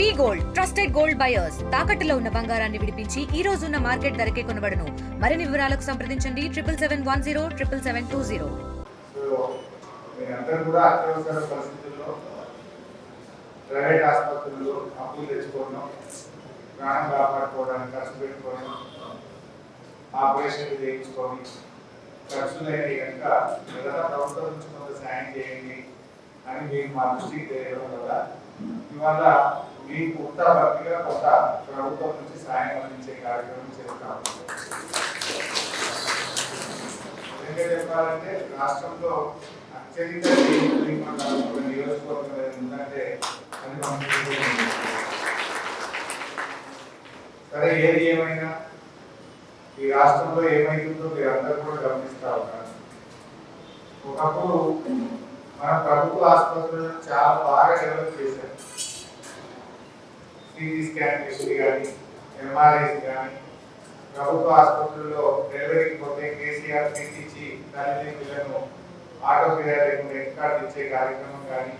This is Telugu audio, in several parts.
V gold trusted gold buyers తాకట్టులో ఉన్న బంగారాన్ని విడిపించి ఈ రోజు ఉన్న మార్కెట్ ధరకే కొనబడను. మరిన్ని వివరాలకు సంప్రదించండి. Triple seven one zero triple seven two zero. కూడా అత్యవసర పరిస్థితుల్లో ప్రైవేట్ ఆసుపత్రుల్లో అప్పులు తెచ్చుకోవడం ప్రాణం కాపాడుకోవడానికి ఖర్చు పెట్టుకోవడం ఆపరేషన్లు చేయించుకొని ఖర్చులు అయితే కనుక ఏదైనా ప్రభుత్వం నుంచి కొంత సాయం చేయండి అని మేము మా దృష్టికి తెలియడం వల్ల ఇవాళ మీ కొత్త భక్తిగా కొత్త ప్రభుత్వం నుంచి సాయం అందించే కార్యక్రమం చేస్తాము ఎందుకంటే చెప్పాలంటే రాష్ట్రంలో అత్యధిక నియోజకవర్గం ఒక సరే ఏది ఏమైనా ఈ రాష్ట్రంలో ఏమైతుందో మీరు అందరూ కూడా గమనిస్తా ఉన్నారు ఒకప్పుడు మన ప్రభుత్వ ఆసుపత్రులను చాలా బాగా డెవలప్ చేశారు. సిటీ స్కాన్ మిషన్ కానీ ఎంఆర్ఐస్ కానీ ప్రభుత్వ ఆసుపత్రుల్లో డెలివరీకి పోతే కేసీఆర్ తీసిచ్చి ఇచ్చి పిల్లను ఆటో ఫిర్యాదు లేకుండా ఎక్కడ ఇచ్చే కార్యక్రమం కానీ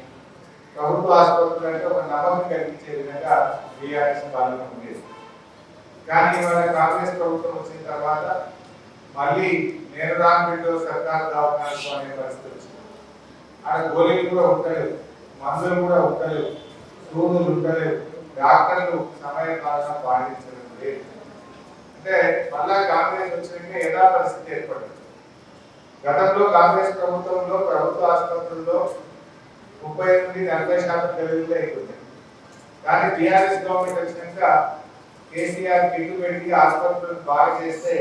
ప్రభుత్వ ఆసుపత్రులు అంటే ఒక నమ్మకం కల్పించే విధంగా బీఆర్ఎస్ పాలన ఉండేది. కానీ ఇవాళ కాంగ్రెస్ ప్రభుత్వం వచ్చిన తర్వాత మళ్ళీ నేను రాంపేటలో సర్కారు దావకాలు అనే పరిస్థితి వచ్చింది. అక్కడ గోళీలు కూడా ఉండలేవు మందులు కూడా ఉండలేవు సూదులు ఉండలేవు డాక్టర్లు సమయ పాలన పాటించడం లేదు. అంటే మళ్ళా కాంగ్రెస్ వచ్చినాక ఎలా పరిస్థితి ఏర్పడింది. గతంలో కాంగ్రెస్ ప్రభుత్వంలో ప్రభుత్వ ఆసుపత్రుల్లో ముప్పై నుండి నలభై శాతం డెలివరీలు అయిపోతాయి కానీ టీఆర్ఎస్ గవర్నమెంట్ వచ్చినాక కేసీఆర్ బిల్లు పెట్టి ఆసుపత్రులను బాగా చేస్తే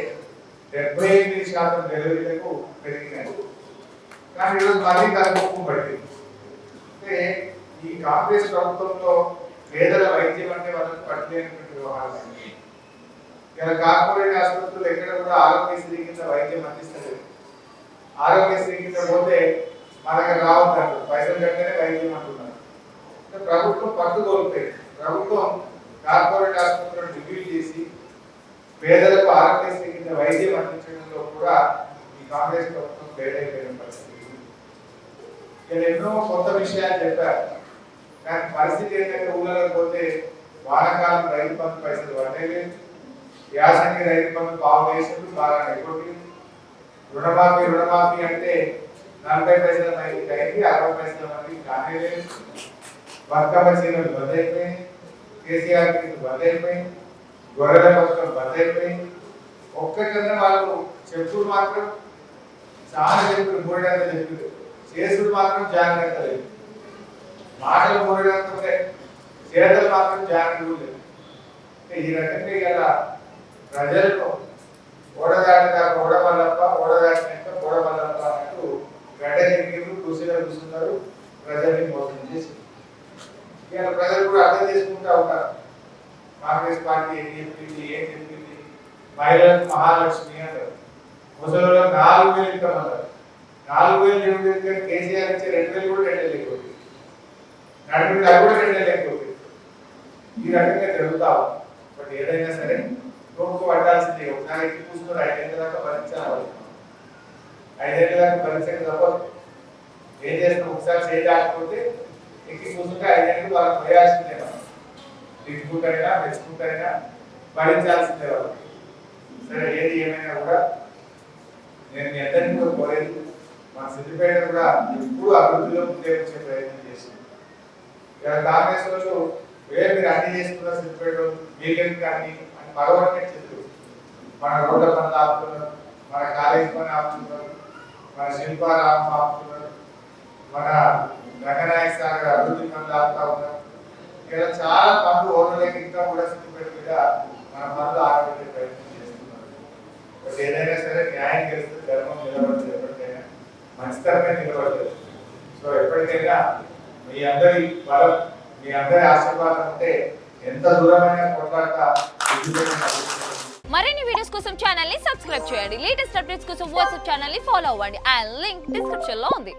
డెబ్బై ఎనిమిది శాతం డెలివరీలకు పెరిగినాయి. కానీ ఈరోజు మళ్ళీ తగ్గుము పడింది. అంటే ఈ కాంగ్రెస్ ప్రభుత్వంలో పేదల వైద్యం అంటే వాళ్ళకి పట్టలేనటువంటి వ్యవహారం ఇలా కార్పొరేట్ ఆసుపత్రులు ఎక్కడ కూడా ఆరోగ్యశ్రీ కింద వైద్యం అందిస్తలేదు. ఆరోగ్యశ్రీ కింద పోతే మనకి దగ్గర పైసలు కట్టనే వైద్యం అంటున్నారు. ప్రభుత్వం పట్టు కోల్పోయింది. ప్రభుత్వం కార్పొరేట్ ఆసుపత్రులను రివ్యూ చేసి పేదలకు ఆరోగ్యశ్రీ కింద వైద్యం అందించడంలో కూడా ఈ కాంగ్రెస్ ప్రభుత్వం ఫెయిల్ అయిపోయిన పరిస్థితి. నేను ఎన్నో కొత్త విషయాలు చెప్పారు కానీ పరిస్థితి ఏంటంటే ఊళ్ళలో పోతే వానాకాలం రైతు బంధు పైసలు పడలేదు యాసంగి రైతు బంధు పావు వేసుకుంటూ బాగా అయిపోతుంది. రుణమాఫీ రుణమాఫీ అంటే నలభై పైసల మందికి అయింది అరవై పైసల మందికి కానే లేదు. బతుకమ్మ చీరలు బంద్ అయిపోయింది కేసీఆర్ బంద్ అయిపోయింది గొర్రెల పథకం బంద్ అయిపోయింది ఒక్కటన్నా వాళ్ళు చెప్పుడు మాత్రం చాలా చెప్పుడు మూడంతా చెప్పుడు చేసుడు మాత్రం జాగ్రత్త లేదు మాటలు మూడంతా చేతలు మాత్రం జాగ్రత్తలు లేదు ఈ రకంగా ఇలా ప్రజలను ఓడదాటినాక ఓడమల్లప్ప ఓడదాటినాక ఓడమల్లప్ప అంటూ గడ్డ ఎగిరి కుర్చీలో కూర్చున్నారు ప్రజల్ని మోసం చేసి ఇలా ప్రజలు కూడా అర్థం చేసుకుంటా ఉన్నారు. కాంగ్రెస్ పార్టీ ఏం చెప్పింది ఏం చెప్పింది మహిళలకు మహాలక్ష్మి అంటారు. ముసలిలో నాలుగు వేలు ఇస్తామన్నారు. నాలుగు వేలు రెండు వేలు కేసీఆర్ ఇచ్చే రెండు వేలు కూడా రెండు వేలు లేకపోతే నడుపు అది కూడా రెండు లేకపోతే. ఈ రకంగా జరుగుతావు బట్ ఏదైనా సరే ఇంకొక పట్టాల్సిందే. ఒకసారి ఎక్కి కూర్చున్నారు ఐదేళ్ళ దాకా భరించాలి ఐదేళ్ళ దాకా భరించక తప్పదు ఏం చేస్తాం? ఒకసారి చేయలేకపోతే ఎక్కి కూర్చుంటే ఐదేళ్ళు వాళ్ళకి పోయాల్సిందే మనం తిట్టుకుంటారైనా మెచ్చుకుంటారైనా? భరించాల్సిందే వాళ్ళకి. సరే ఏది ఏమైనా కూడా నేను మీ అందరినీ కూడా కోరేది మా సిద్ధిపేట కూడా ఎప్పుడు అభివృద్ధిలో ముందే వచ్చే ప్రయత్నం చేసింది. ఇలా కాంగ్రెస్ వాళ్ళు ఏ మీరు అన్ని చేసుకున్న సిద్దిపేట మీకెందుకు అన్ని అని మరొకటి చెప్తారు మన రోడ్ల పనులు ఆపుతున్నారు మన కాలేజ్ పని ఆపుతున్నారు మన శిల్పారామం ఆపుతున్నారు మన రంగనాయక సాగర్ అభివృద్ధి పనులు ఆపుతా ఉన్నారు ఇలా చాలా పనులు ఓడలేక ఇంకా కూడా సిద్దిపేట మీద మన పనులు ఆపేసే ప్రయత్నం చేస్తున్నారు బట్ ఏదైనా సరే న్యాయం గెలిస్తే ధర్మం నిలబడుతుంది ఎప్పటికైనా మంచితనమే నిలబడుతుంది సో ఎప్పటికైనా మీ అందరి బలం మీ అందరి ఆశీర్వాదం ఉంటే ఎంత దూరమైనా కొట్లాడతా మరిన్ని వీడియోస్ కోసం ఛానల్ని సబ్స్క్రైబ్ చేయండి. లేటెస్ట్ అప్డేట్స్ కోసం వాట్సాప్ ఛానల్ని ఫాలో అవ్వండి. అండ్ లింక్ డిస్క్రిప్షన్లో ఉంది.